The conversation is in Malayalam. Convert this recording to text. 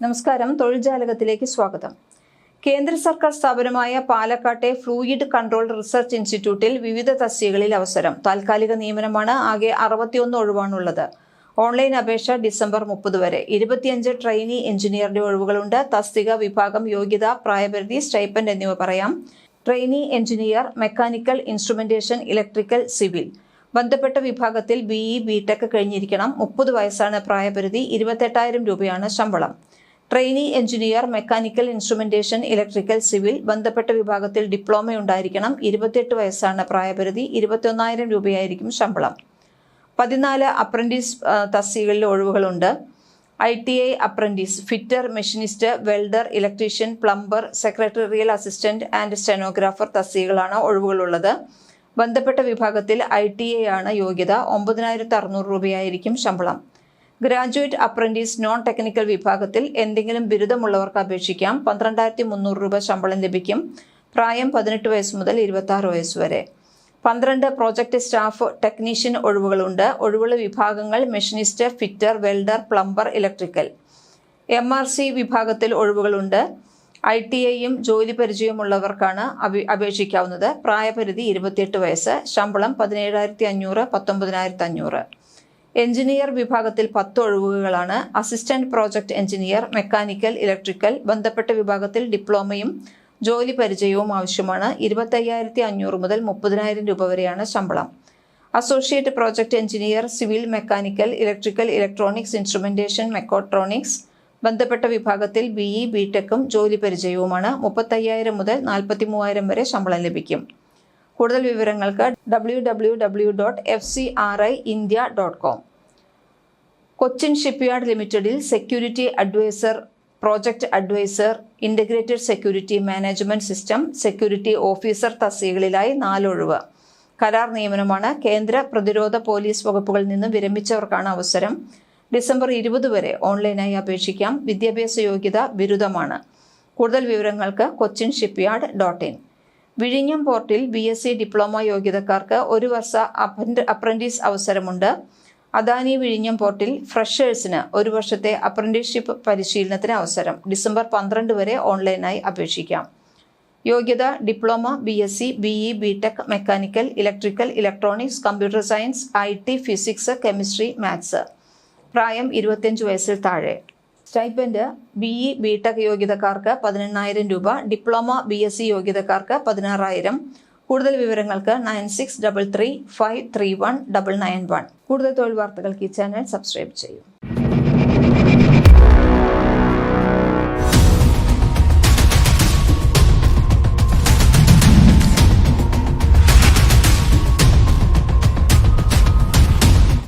നമസ്കാരം. തൊഴിൽ ജാലകത്തിലേക്ക് സ്വാഗതം. കേന്ദ്ര സർക്കാർ സ്ഥാപനമായ പാലക്കാട്ടെ ഫ്ലൂയിഡ് കൺട്രോൾ റിസർച്ച് ഇൻസ്റ്റിറ്റ്യൂട്ടിൽ വിവിധ തസ്തികകളിൽ അവസരം. താൽക്കാലിക നിയമനമാണ് ആകെ അറുപത്തിയൊന്ന് ഒഴിവാണുള്ളത്. ഓൺലൈൻ അപേക്ഷ ഡിസംബർ മുപ്പത് വരെ. ഇരുപത്തിയഞ്ച് ട്രെയിനി എഞ്ചിനീയറുടെ ഒഴിവുകളുണ്ട്. തസ്തിക വിഭാഗം യോഗ്യത പ്രായപരിധി സ്റ്റൈപ്പൻഡ് എന്നിവ പറയാം. Trainee engineer mechanical instrumentation electrical civil. ബന്ധപ്പെട്ട വിഭാഗത്തിൽ ബിഇ ടെക് കഴിഞ്ഞിരിക്കണം. മുപ്പത് വയസ്സാണ് പ്രായപരിധി. ഇരുപത്തെട്ടായിരം രൂപയാണ് ശമ്പളം. Trainee engineer mechanical instrumentation electrical civil ബന്ധപ്പെട്ട വിഭാഗത്തിൽ ഡിപ്ലോമ ഉണ്ടായിരിക്കണം. ഇരുപത്തിയെട്ട് വയസ്സാണ് പ്രായപരിധി. ഇരുപത്തിയൊന്നായിരം രൂപയായിരിക്കും ശമ്പളം. പതിനാല് അപ്രന്റീസ് തസ്തികളിൽ ഒഴിവുകളുണ്ട്. I T I apprentice fitter machinist welder electrician plumber secretarial assistant and stenographer തസ്തികളാണ് ഒഴിവുകളുള്ളത്. ബന്ധപ്പെട്ട വിഭാഗത്തിൽ ഐ ടി ഐ ആണ് യോഗ്യത. ഒമ്പതിനായിരത്തി അറുന്നൂറ് രൂപയായിരിക്കും ശമ്പളം. ഗ്രാജുവേറ്റ് അപ്രന്റീസ് നോൺ ടെക്നിക്കൽ വിഭാഗത്തിൽ എന്തെങ്കിലും ബിരുദമുള്ളവർക്ക് അപേക്ഷിക്കാം. പന്ത്രണ്ടായിരത്തി മുന്നൂറ് രൂപ ശമ്പളം ലഭിക്കും. പ്രായം പതിനെട്ട് വയസ്സ് മുതൽ ഇരുപത്തി വയസ്സ് വരെ. പന്ത്രണ്ട് പ്രോജക്റ്റ് സ്റ്റാഫ് ടെക്നീഷ്യൻ ഒഴിവുകളുണ്ട്. ഒഴിവുള്ള വിഭാഗങ്ങൾ machinist fitter welder plumber electrical. M R C വിഭാഗത്തിൽ ഒഴിവുകളുണ്ട്. ഐ ടി ഐയും ജോലി പരിചയമുള്ളവർക്കാണ് അപേ- അപേക്ഷിക്കാവുന്നത്. പ്രായപരിധി ഇരുപത്തിയെട്ട് വയസ്സ്. ശമ്പളം പതിനേഴായിരത്തി അഞ്ഞൂറ് പത്തൊമ്പതിനായിരത്തി അഞ്ഞൂറ് എഞ്ചിനീയർ വിഭാഗത്തിൽ പത്ത് ഒഴിവുകളാണ്. Assistant project engineer mechanical electrical ബന്ധപ്പെട്ട വിഭാഗത്തിൽ ഡിപ്ലോമയും ജോലി പരിചയവും ആവശ്യമാണ്. ഇരുപത്തയ്യായിരത്തി അഞ്ഞൂറ് മുതൽ മുപ്പതിനായിരം രൂപ വരെയാണ് ശമ്പളം. Associate project engineer civil mechanical electrical electronics instrumentation mechatronics ബന്ധപ്പെട്ട വിഭാഗത്തിൽ ബിഇ ബിടെക്കും ജോലി പരിചയവുമാണ്. മുപ്പത്തയ്യായിരം മുതൽ നാൽപ്പത്തി മൂവായിരം വരെ ശമ്പളം ലഭിക്കും. കൂടുതൽ വിവരങ്ങൾക്ക് W W W dot F C R I India dot com Cochin shipyard ലിമിറ്റഡിൽ security adviser project adviser integrated security management system security officer തസ്തികകളിലായി നാലൊഴിവ്. കരാർ നിയമനമാണ് കേന്ദ്ര പ്രതിരോധ പോലീസ് വകുപ്പുകളിൽ നിന്ന് വിരമിച്ചവർക്കാണ് അവസരം. ഡിസംബർ ഇരുപത് വരെ ഓൺലൈനായി അപേക്ഷിക്കാം. വിദ്യാഭ്യാസ യോഗ്യത ബിരുദമാണ്. കൂടുതൽ വിവരങ്ങൾക്ക് കൊച്ചിൻ ഷിപ്പ്യാർഡ് ഡോട്ട് ഇൻ. വിഴിഞ്ഞം പോർട്ടിൽ ബി എസ് സി ഡിപ്ലോമ യോഗ്യതക്കാർക്ക് ഒരു വർഷ അപ്രന്റ്- അപ്രന്റീസ് അവസരമുണ്ട്. അദാനി വിഴിഞ്ഞം പോർട്ടിൽ ഫ്രഷേഴ്സിന് ഒരു വർഷത്തെ അപ്രന്റീസ്ഷിപ്പ് പരിശീലനത്തിന് അവസരം. ഡിസംബർ പന്ത്രണ്ട് വരെ ഓൺലൈനായി അപേക്ഷിക്കാം. യോഗ്യത diploma B S C B E B tech mechanical electrical electronics computer science I T physics chemistry maths. പ്രായം ഇരുപത്തിയഞ്ച് വയസ്സിൽ താഴെ. Stipend B E B tech യോഗ്യതക്കാർക്ക് പതിനെണ്ണായിരം രൂപ ഡിപ്ലോമ ബി എസ് സി യോഗ്യതക്കാർക്ക് പതിനാറായിരം. കൂടുതൽ വിവരങ്ങൾക്ക് nine six double three five three one double nine one. കൂടുതൽ തൊഴിൽ വാർത്തകൾക്ക് ഈ ചാനൽ സബ്സ്ക്രൈബ് ചെയ്യും.